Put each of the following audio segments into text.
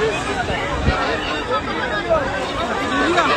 いいな。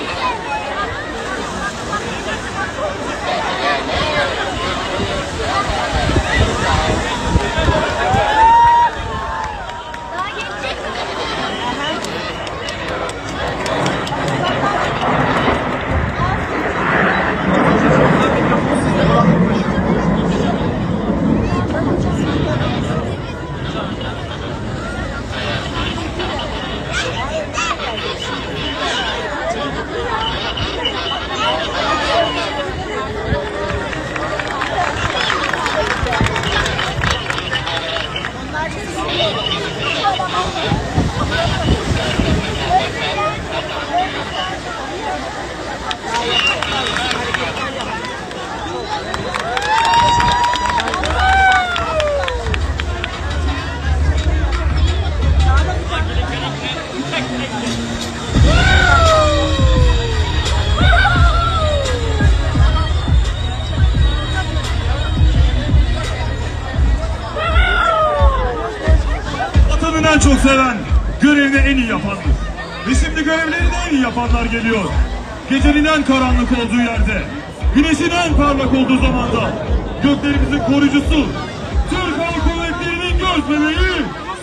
Gecenin en karanlık olduğu yerde, güneşin en parlak olduğu zamanda, göklerimizin koruyucusu, Türk Hava Kuvvetleri'nin göz bebeği,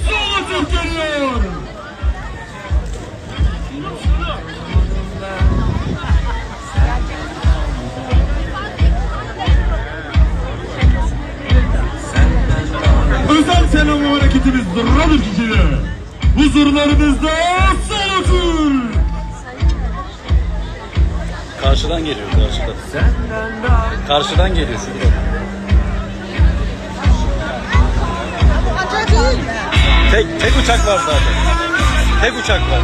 Solo Türk geliyor. Özel selam ve hareketimiz Radır Kikili. Huzurlarınızda Solo Türk. Karşıdan geliyor karşıdan. Karşıdan geliyor şurada. Tek, tek uçak var zaten. Tek uçak var.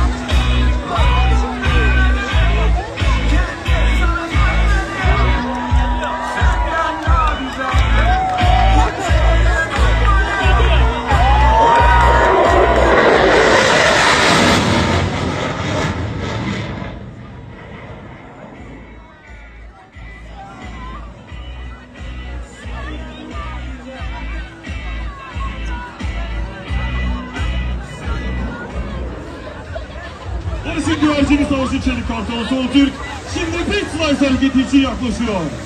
Hareketi için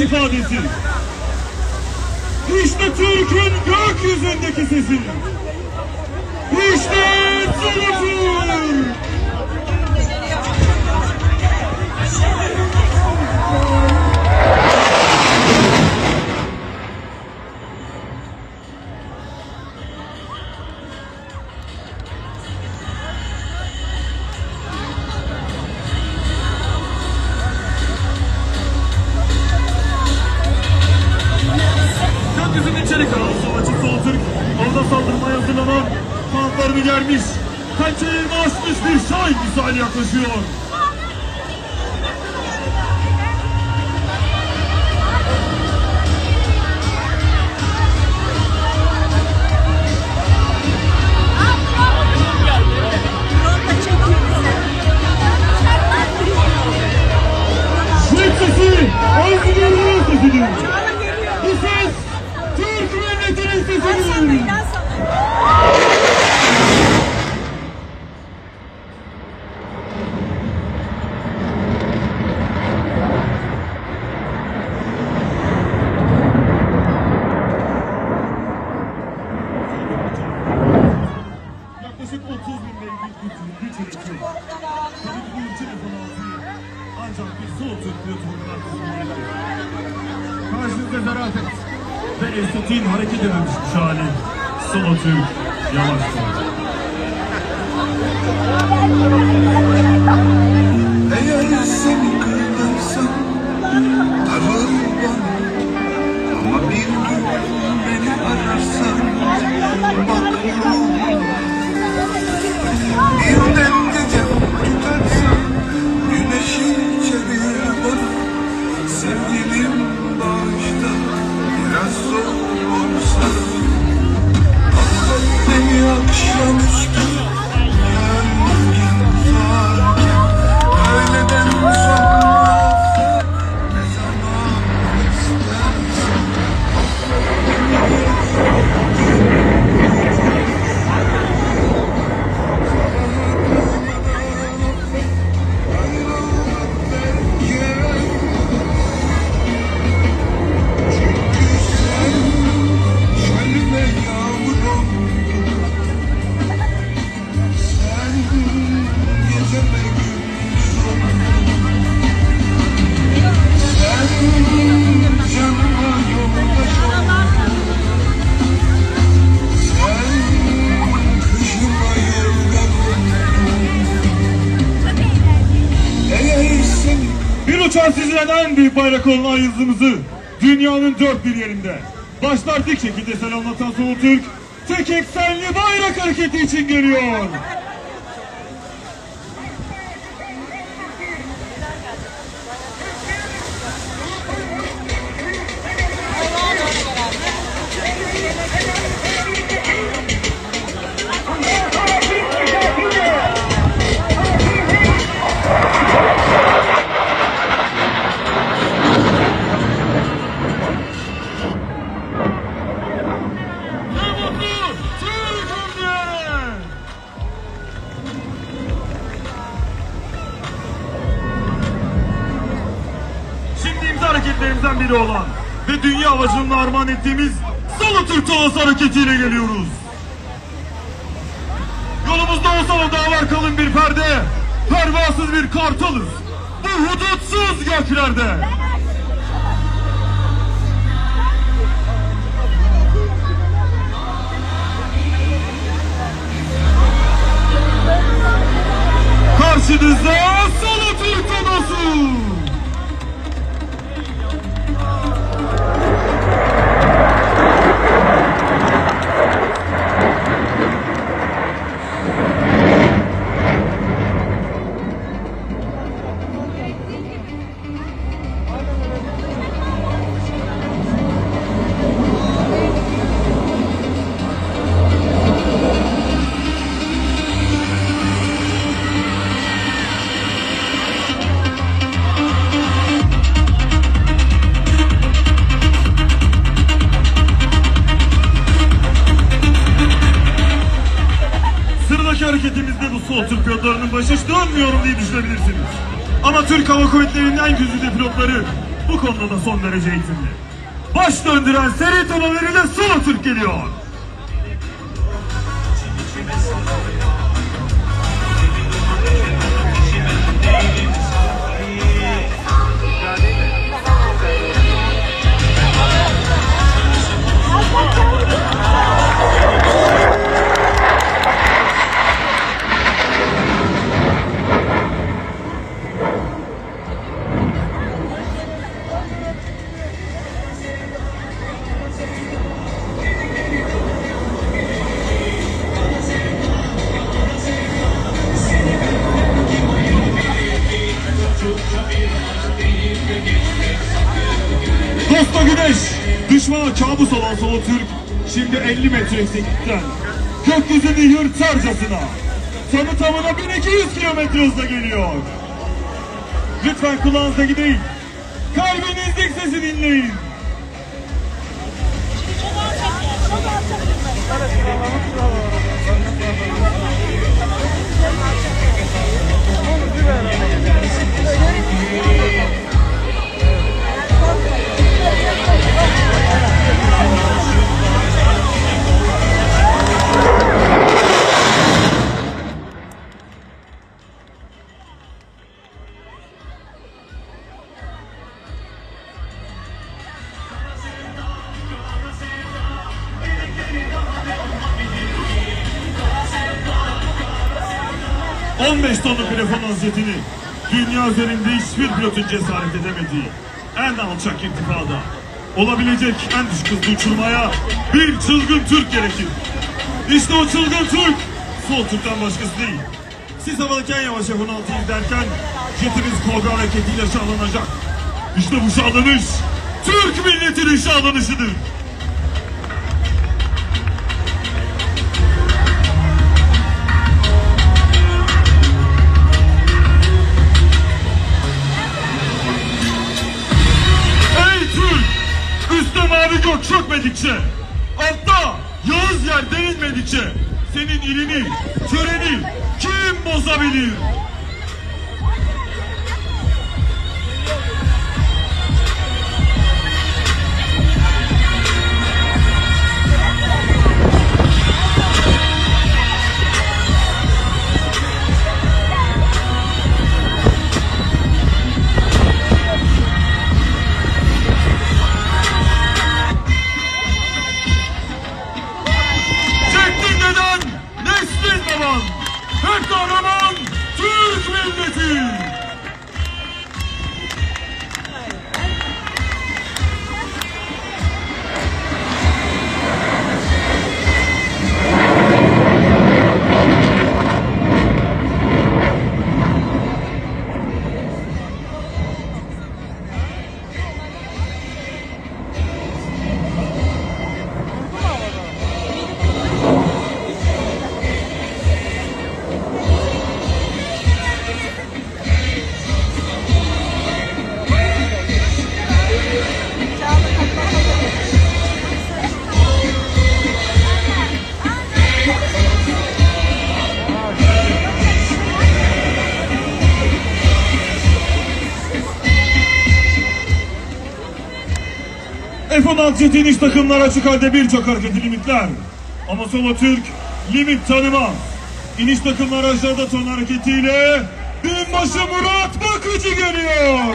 somutlaşmış ifadesi. İşte Türk'ün gökyüzündeki sesi. İşte Solo Çelik alan savaşçı Solo Türk. Orada saldırmaya hazırlanan tanklarını germiş. Pençelerini açmış bir şahin misali yaklaşıyor. Drone da sanmayın. Yaklaşık 30 bin gücü güç üretiyor. Tabii ki bu ülke defonatı ancak bir sol Türk platomundan kazanılabilir. Karşınızda zarafet estetiğin hareket edememiş hali. Solo Türk yavaşlar. Süzülen en büyük bayrak olan ay yıldızımızı dünyanın dört bir yerinde başlar şekilde selamlatan Solo Türk tek eksenli bayrak hareketi için geliyor. Biri olan ve dünya havacılığına armağan ettiğimiz Solo Türk Tolası hareketiyle geliyoruz. Yolumuzda olsa da dağlar kalın bir perde, pervasız bir kartalız. Bu hudutsuz göklerde. Karşınızda Solo Türk Tolosu. Baş döndüren seri Solo Türk geliyor. Doğuda güneş, düşmana kabus olan Solu Türk şimdi 50 metre yükseklikten gökyüzünü yırtarcasına tamı tamına 1200 kilometre hızla geliyor. Lütfen kulağınızdaki değil, kalbinizdeki sesi dinleyin. 15 tonluk F-16 jetini dünya üzerinde hiçbir pilotun cesaret edemediği en alçak irtifada olabilecek en düşük hızlı uçurmaya bir çılgın Türk gerekir. İşte o çılgın Türk sol Türk'ten başkası değil. Siz havadaki en yavaş F-16'yı izlerken jetiniz kobra hareketiyle şahlanacak. İşte bu şahlanış Türk milletinin şahlanışıdır. Mavi gök çökmedikçe, altta Yağız yer denilmedikçe senin ilini, töreni kim bozabilir? Kahraman Türk milleti. F-16 jet iniş takımlar açık halde birçok hareketi limitler. Ama Solo Türk limit tanımaz. İniş takımlar aşağıda ton hareketiyle binbaşı Murat Bakıcı geliyor.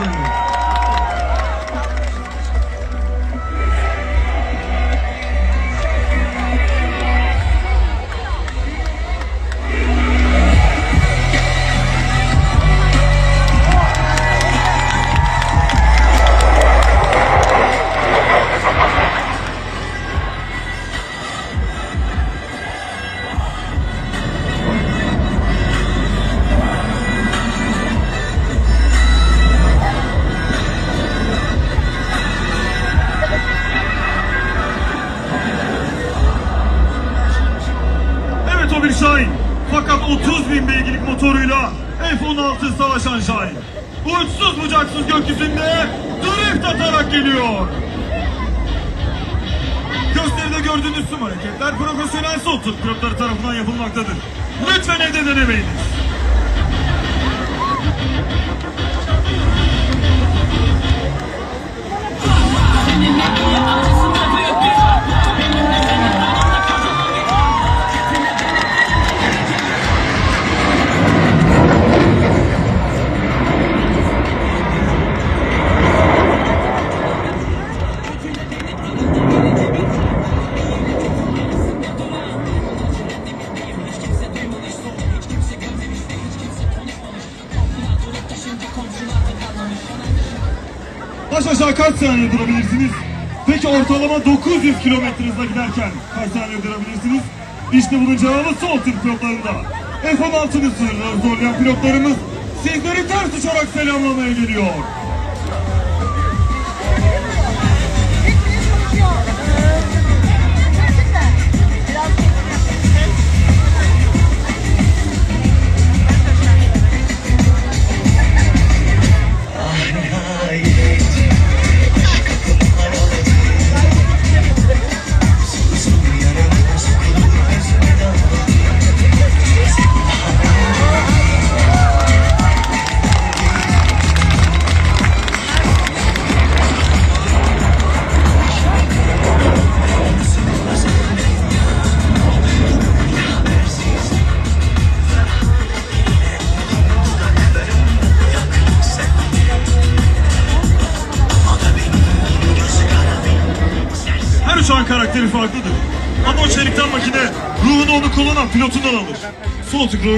Bin beygirlik motoruyla F-16 savaşan Şahin. Uçsuz bucaksız gökyüzünde drift atarak geliyor. Gösteride gördüğünüz tüm hareketler profesyonel sol Türk pilotları tarafından yapılmaktadır. Lütfen evde denemeyiniz. Baş aşağı kaç saniye durabilirsiniz? Peki ortalama 900 kilometre hızla giderken kaç saniye durabilirsiniz? İşte bunun cevabı sol Türk pilotlarında. F-16'nı sınırları zorlayan pilotlarımız sizleri ters uçarak selamlamaya geliyor.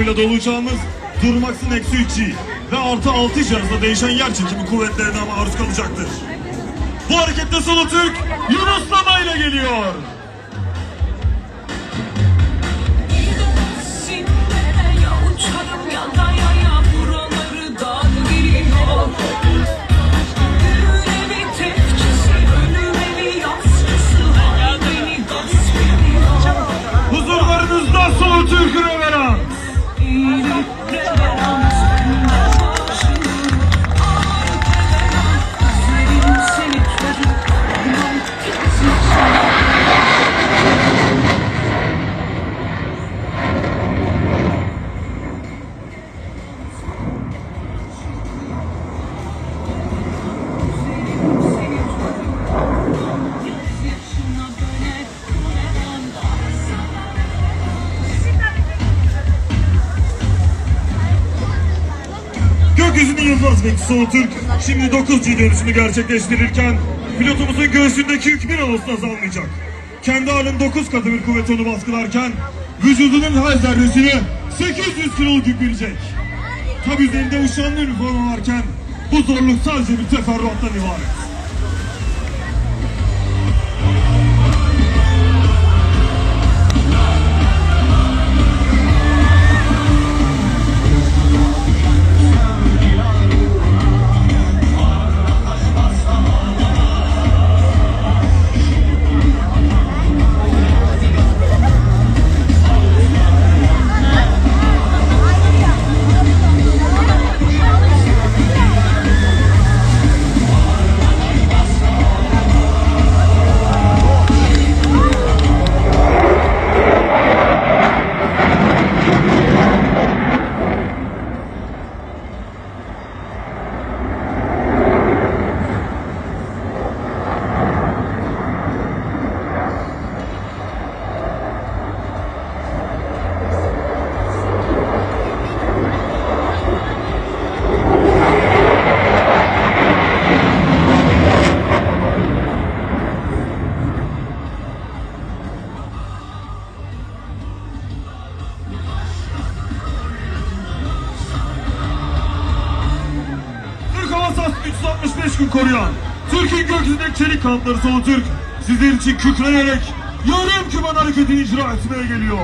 Dolu uçağımız durmaksın eksi 3G ve artı 6 cihazla değişen yer çekimi kuvvetlerine maruz kalacaktır. Bu harekette solo Türk Yunuslama ile geliyor. Sinirlere ya uçarım ya Gökyüzünün yıldız bekçisi Türk şimdi 9G dönüşünü gerçekleştirirken pilotumuzun göğsündeki yük bir Ağustos azalmayacak. Kendi halin 9 katı bir kuvvet onu baskılarken vücudunun her zerresini 800 kiloluk yük bilecek. Tabi üzerinde uşağının üniforma varken bu zorluk sadece bir teferruattan ibaret. Kanatları solu Türk sizler için kükreyerek yarım kümen hareketini icra etmeye geliyor.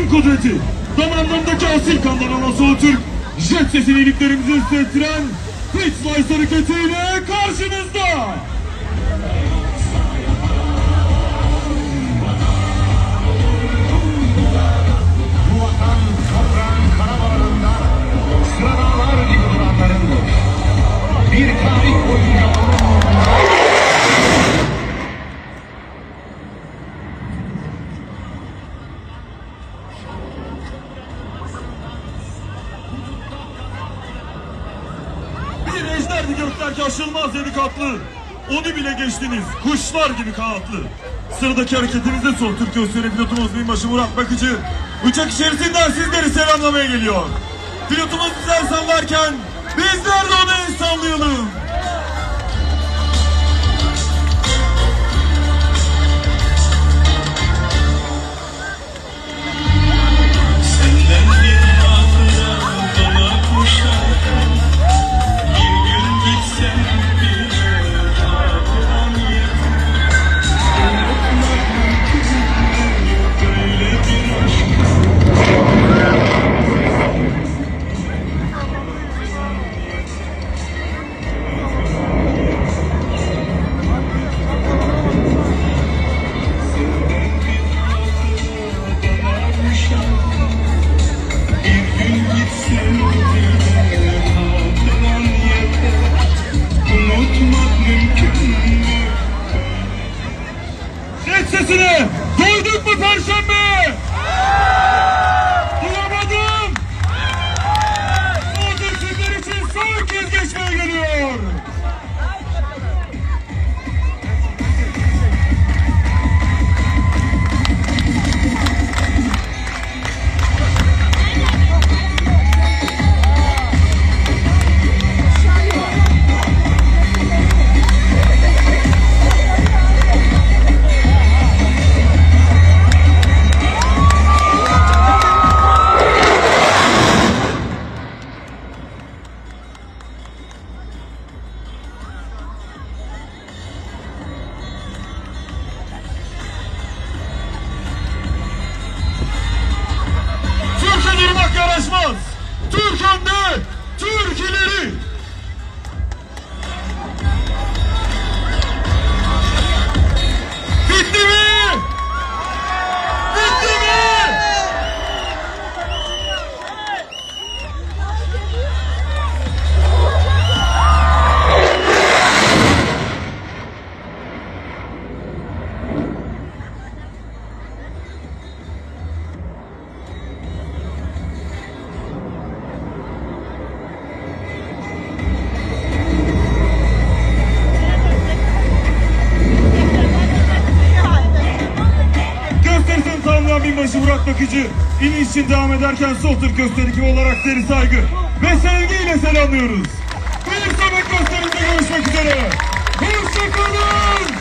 Tüm kudreti. Damarlarındaki asil kandan alan Solu Türk jet sesini iliklerimizi hissettiren Fritz Weiss hareketiyle geçtiniz. Kuşlar gibi kanatlı. Sıradaki hareketimizde son Türk gösteri pilotumuz binbaşı Murat Bakıcı. Uçak içerisinden sizleri selamlamaya geliyor. Pilotumuz bize sallarken bizler de ona el sallayalım. Barcelona! Bakıcı iniş için devam ederken sol Türk gösteriki olarak deri saygı ve sevgiyle selamlıyoruz. Bir sonraki gösterimde görüşmek üzere. Hoşçakalın.